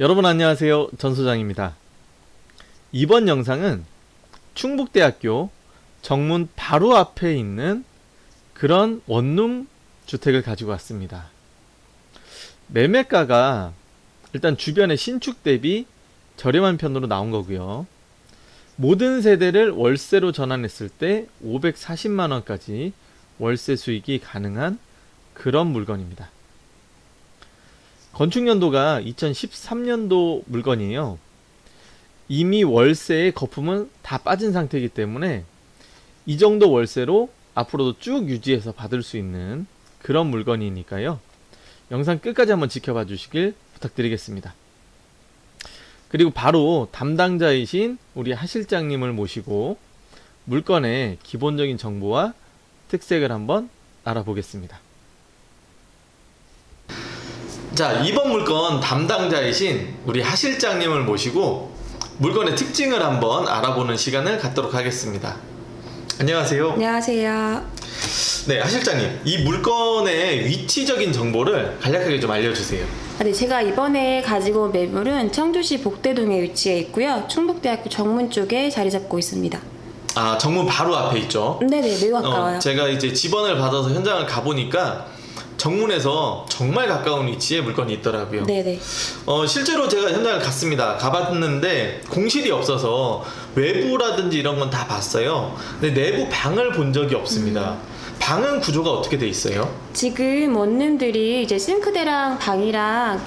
여러분 안녕하세요. 전 소장입니다. 이번 영상은 충북대학교 정문 바로 앞에 있는 그런 원룸 주택을 가지고 왔습니다. 매매가가 일단 주변의 신축 대비 저렴한 편으로 나온 거고요. 모든 세대를 월세로 전환했을 때 540만 원까지 월세 수익이 가능한 그런 물건입니다. 건축 연도가 2013년도 물건이에요. 이미 월세의 거품은 다 빠진 상태이기 때문에 이 정도 월세로 앞으로도 쭉 유지해서 받을 수 있는 그런 물건이니까요. 영상 끝까지 한번 지켜봐 주시길 부탁드리겠습니다. 그리고 바로 담당자이신 우리 하 실장님을 모시고 물건의 기본적인 정보와 특색을 한번 알아보겠습니다. 자, 이번 물건 담당자이신 우리 하 실장님을 모시고 물건의 특징을 한번 알아보는 시간을 갖도록 하겠습니다. 안녕하세요. 안녕하세요. 네, 하 실장님. 이 물건의 위치적인 정보를 간략하게 좀 알려주세요. 아, 네, 제가 이번에 가지고 온 매물은 청주시 복대동에 위치해 있고요. 충북대학교 정문 쪽에 자리 잡고 있습니다. 아, 정문 바로 앞에 있죠. 네네, 매우 가까워요. 어, 제가 이제 지번을 받아서 현장을 가보니까 정문에서 정말 가까운 위치에 물건이 있더라고요. 네네. 어, 실제로 제가 현장을 갔습니다. 가봤는데 공실이 없어서 외부라든지 이런 건 다 봤어요. 근데 내부 방을 본 적이 없습니다. 음. 방은 구조가 어떻게 돼 있어요? 지금 원룸들이 이제 싱크대랑 방이랑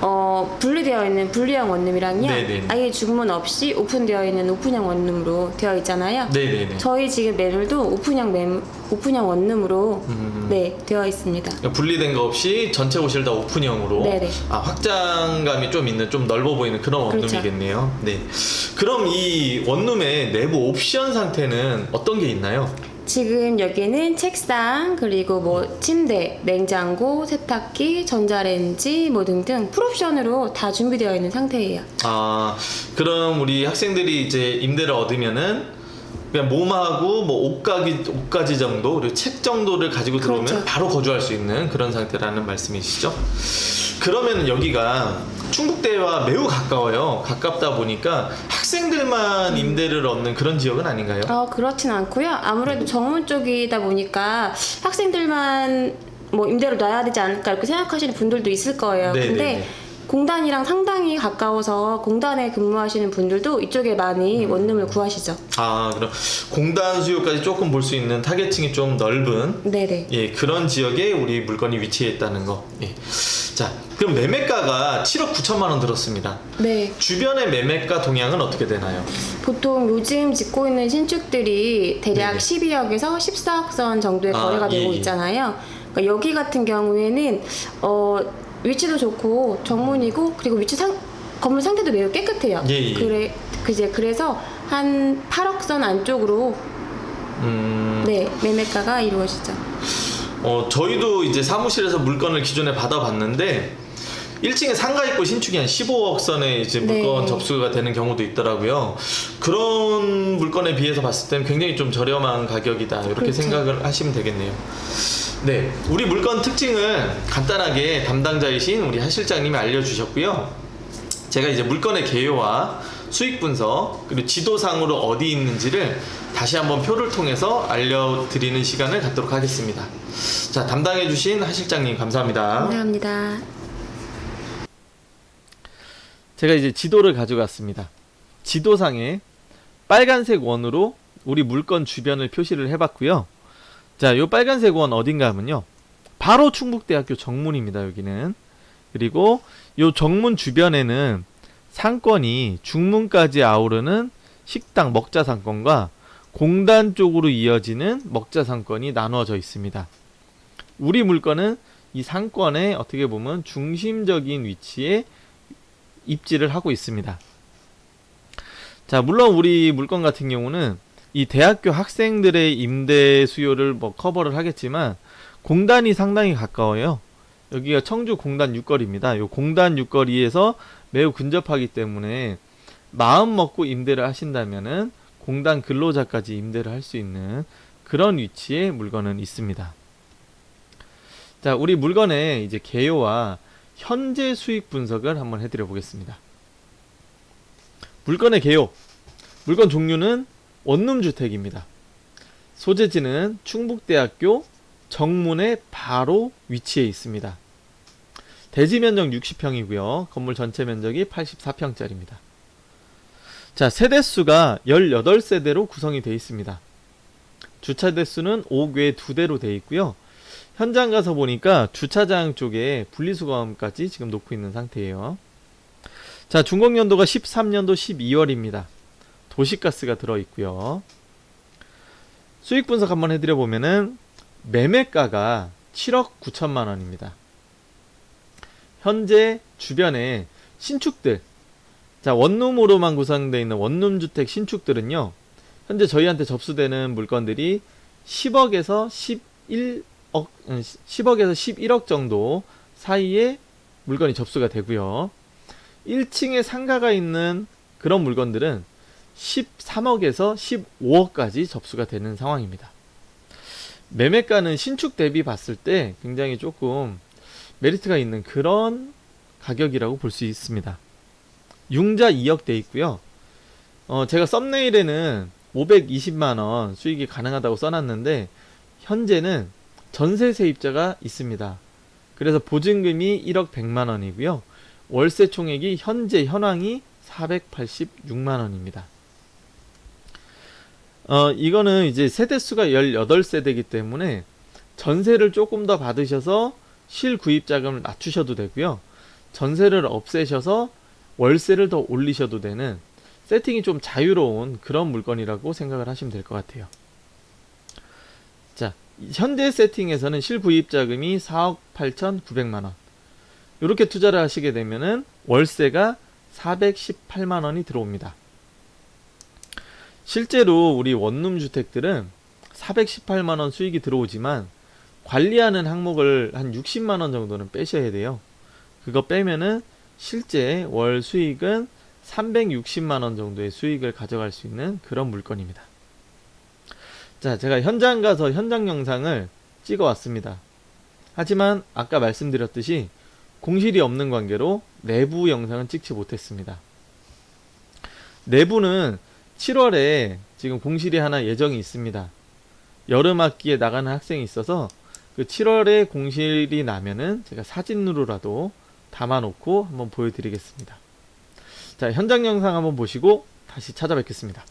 어, 분리되어 있는 분리형 원룸이랑요. 네네네. 아예 중문 없이 오픈되어 있는 오픈형 원룸으로 되어 있잖아요. 네네네. 저희 지금 매물도 오픈형 매, 오픈형 원룸으로 음. 네 되어 있습니다. 그러니까 분리된 거 없이 전체 옷을 다 오픈형으로 네네. 아, 확장감이 좀 있는 좀 넓어 보이는 그런 그렇죠. 원룸이겠네요. 네. 그럼 이 원룸의 내부 옵션 상태는 어떤 게 있나요? 지금 여기는 책상 그리고 뭐 침대, 냉장고, 세탁기, 전자레인지 뭐 등등 풀옵션으로 다 준비되어 있는 상태예요. 아, 그럼 우리 학생들이 이제 임대를 얻으면은 그냥 몸하고 뭐 옷가기 옷가지 정도 그리고 책 정도를 가지고 들어오면 그렇죠. 바로 거주할 수 있는 그런 상태라는 말씀이시죠? 그러면 여기가 충북대와 매우 가까워요. 가깝다 보니까 학생들만 임대를 얻는 그런 지역은 아닌가요? 어 그렇진 않고요. 아무래도 정문 쪽이다 보니까 학생들만 뭐 임대를 놔야 되지 않을까 이렇게 생각하시는 분들도 있을 거예요. 네, 근데 네, 네. 공단이랑 상당히 가까워서 공단에 근무하시는 분들도 이쪽에 많이 음. 원룸을 구하시죠. 아, 그럼 공단 수요까지 조금 볼 수 있는 타겟층이 좀 넓은 네네. 예, 그런 지역에 우리 물건이 위치해 있다는 거. 예. 자, 그럼 매매가가 7억 9천만 원 들었습니다. 네. 주변의 매매가 동향은 어떻게 되나요? 보통 요즘 짓고 있는 신축들이 대략 네네. 12억에서 14억 선 정도의 아, 거래가 예, 되고 예. 있잖아요. 그러니까 여기 같은 경우에는 어, 위치도 좋고 정문이고 그리고 위치 상 건물 상태도 매우 깨끗해요. 예, 예. 그래 그제 그래서 한 8억 선 안쪽으로 음, 네 매매가가 이루어지죠. 어, 저희도 이제 사무실에서 물건을 기존에 받아봤는데 1층에 상가 있고 신축이 한 15억 선에 이제 물건 네. 접수가 되는 경우도 있더라고요. 그런 물건에 비해서 봤을 때는 굉장히 좀 저렴한 가격이다. 이렇게 그렇죠. 생각을 하시면 되겠네요. 네, 우리 물건 특징을 간단하게 담당자이신 우리 하 실장님이 알려주셨고요. 제가 이제 물건의 개요와 수익 분석 그리고 지도상으로 어디 있는지를 다시 한번 표를 통해서 알려드리는 시간을 갖도록 하겠습니다. 자, 담당해주신 하 실장님 감사합니다. 감사합니다. 제가 이제 지도를 가져갔습니다. 지도상에 빨간색 원으로 우리 물건 주변을 표시를 해봤고요. 자, 요 빨간색 원 어딘가 하면요. 바로 충북대학교 정문입니다, 여기는. 그리고 요 정문 주변에는 상권이 중문까지 아우르는 식당 먹자 상권과 공단 쪽으로 이어지는 먹자 상권이 나누어져 있습니다. 우리 물건은 이 상권의 어떻게 보면 중심적인 위치에 입지를 하고 있습니다. 자, 물론 우리 물건 같은 경우는 이 대학교 학생들의 임대 수요를 뭐 커버를 하겠지만 공단이 상당히 가까워요. 여기가 청주 공단 육거리입니다. 요 공단 육거리에서 매우 근접하기 때문에 마음 먹고 임대를 하신다면은 공단 근로자까지 임대를 할 수 있는 그런 위치에 물건은 있습니다. 자, 우리 물건의 이제 개요와 현재 수익 분석을 한번 해드려 보겠습니다. 물건의 개요. 물건 종류는 원룸 주택입니다. 소재지는 충북대학교 정문에 바로 위치해 있습니다. 대지 면적 60평이고요. 건물 전체 면적이 84평짜리입니다. 자, 세대 수가 18세대로 구성이 되어 있습니다. 주차 대수는 5개 2대로 되어 있고요. 현장 가서 보니까 주차장 쪽에 분리수거함까지 지금 놓고 있는 상태예요. 자, 준공 연도가 13년도 12월입니다. 도시가스가 들어 있고요. 수익 분석 한번 해드려 보면은 매매가가 7억 9천만 원입니다. 현재 주변에 신축들, 자 원룸으로만 구성되어 있는 원룸 주택 신축들은요, 현재 저희한테 접수되는 물건들이 10억에서 11억, 10억에서 11억 정도 사이에 물건이 접수가 되고요. 1층에 상가가 있는 그런 물건들은 13억에서 15억까지 접수가 되는 상황입니다. 매매가는 신축 대비 봤을 때 굉장히 조금 메리트가 있는 그런 가격이라고 볼 수 있습니다. 융자 2억 돼 있고요. 어, 제가 썸네일에는 520만원 수익이 가능하다고 써놨는데, 현재는 전세 세입자가 있습니다. 그래서 보증금이 1억 100만원이고요. 월세 총액이 현재 현황이 486만원입니다. 어, 이거는 이제 세대수가 18세대이기 때문에 전세를 조금 더 받으셔서 실구입 자금을 낮추셔도 되고요. 전세를 없애셔서 월세를 더 올리셔도 되는 세팅이 좀 자유로운 그런 물건이라고 생각을 하시면 될 것 같아요. 자, 현재 세팅에서는 실구입 자금이 4억 8,900만 원. 이렇게 투자를 하시게 되면은 월세가 418만 원이 들어옵니다. 실제로 우리 원룸 주택들은 418만 원 수익이 들어오지만 관리하는 항목을 한 60만 원 정도는 빼셔야 돼요. 그거 빼면은 실제 월 수익은 360만 원 정도의 수익을 가져갈 수 있는 그런 물건입니다. 자, 제가 현장 가서 현장 영상을 찍어 왔습니다. 하지만 아까 말씀드렸듯이 공실이 없는 관계로 내부 영상은 찍지 못했습니다. 내부는 7월에 지금 공실이 하나 예정이 있습니다. 여름 학기에 나가는 학생이 있어서 그 7월에 공실이 나면은 제가 사진으로라도 담아놓고 한번 보여드리겠습니다. 자, 현장 영상 한번 보시고 다시 찾아뵙겠습니다.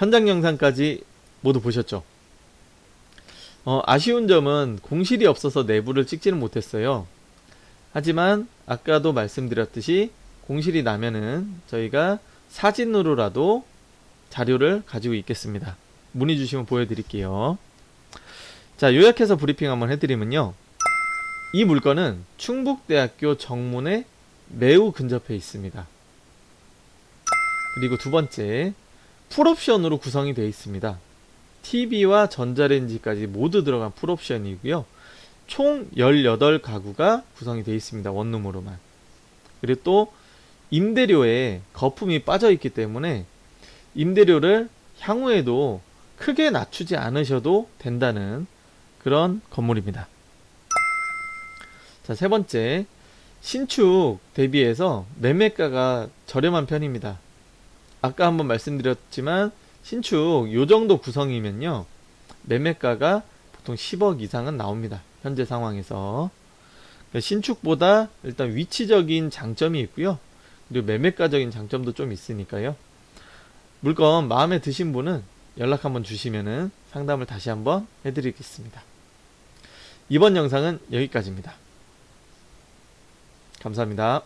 현장 영상까지 모두 보셨죠? 어, 아쉬운 점은 공실이 없어서 내부를 찍지는 못했어요. 하지만 아까도 말씀드렸듯이 공실이 나면은 저희가 사진으로라도 자료를 가지고 있겠습니다. 문의 주시면 보여드릴게요. 자, 요약해서 브리핑 한번 해드리면요. 이 물건은 충북대학교 정문에 매우 근접해 있습니다. 그리고 두 번째, 풀옵션으로 구성이 되어 있습니다. TV와 전자레인지까지 모두 들어간 풀옵션이고요. 총 18가구가 구성이 되어 있습니다. 원룸으로만. 그리고 또 임대료에 거품이 빠져 있기 때문에 임대료를 향후에도 크게 낮추지 않으셔도 된다는 그런 건물입니다. 자, 세 번째. 신축 대비해서 매매가가 저렴한 편입니다. 아까 한번 말씀드렸지만 신축 요 정도 구성이면요. 매매가가 보통 10억 이상은 나옵니다. 현재 상황에서. 그러니까 신축보다 일단 위치적인 장점이 있고요. 그리고 매매가적인 장점도 좀 있으니까요. 물건 마음에 드신 분은 연락 한번 주시면은 상담을 다시 한번 해드리겠습니다. 이번 영상은 여기까지입니다. 감사합니다.